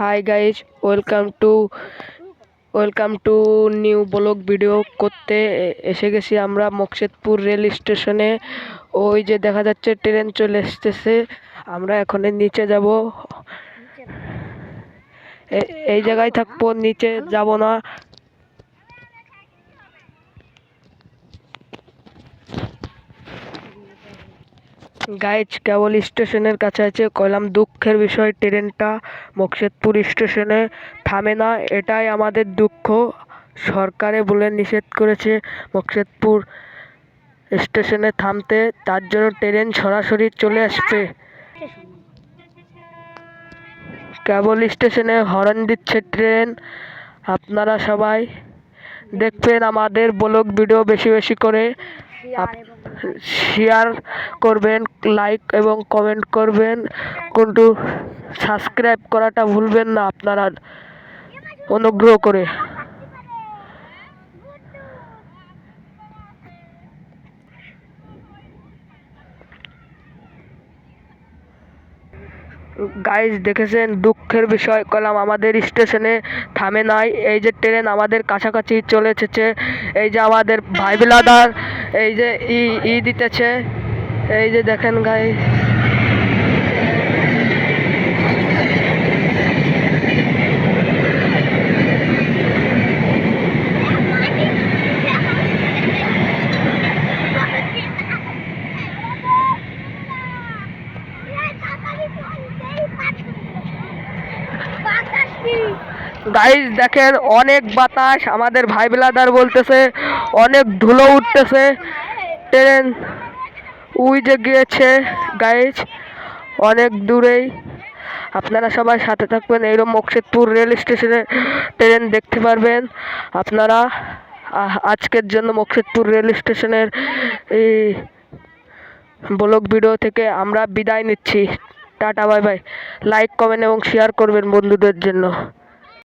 Hi guys welcome to welcome to new blog video করতে এসে গেছি আমরা মকসেদপুর রেল স্টেশনে ওই যে দেখা যাচ্ছে ট্রেন চলে এসতেছে আমরা এখন নিচে যাব। এই জায়গায় থাকব, নিচে যাব না। গাইজ কেবল স্টেশনের কাছে আছে কইলাম, দুঃখের বিষয়, ট্রেনটা মকসেদপুর স্টেশনে থামে না, এটাই আমাদের দুঃখ। সরকারে বলে নিষেধ করেছে মকসেদপুর স্টেশনে থামতে, তার জন্য ট্রেন সরাসরি চলে আসবে। কেবল স্টেশনে হর্ন দিচ্ছে ট্রেন, আপনারা সবাই দেখবেন আমাদের ব্লগ ভিডিও বেশি বেশি করে। শেয়ার করবেন লাইক এবং কমেন্ট করবেন। কিন্তু সাবস্ক্রাইব করাটা ভুলবেন না আপনারা। অনুগ্রহ করে। গাইজ দেখেছেন? দুঃখের বিষয়, কলাম আমাদের স্টেশনে থামে নাই। এই যে ট্রেন আমাদের কাছাকাছি চলে এসেছে। এই যে আমাদের ভাই বিলাদার এই যে ই ই দিতেছে। এই যে দেখেন গাই গাইজ দেখেন, অনেক বাতাস আমাদের ভাই বিলাদার বলতেছে, অনেক ধুলো উঠতেছে। ট্রেন উই যে গিয়েছে গাইজ অনেক দূরেই। আপনারা সবাই সাথে থাকবেন এইরকম মকসেদপুর রেল স্টেশনে ট্রেন দেখতে পারবেন। আপনারা আজকের জন্য মকসেদপুর রেল স্টেশনের এই ব্লগ ভিডিও থেকে আমরা বিদায় নিচ্ছি। Tata bye bye like comment এবং শেয়ার করবেন বন্ধুদের জন্য।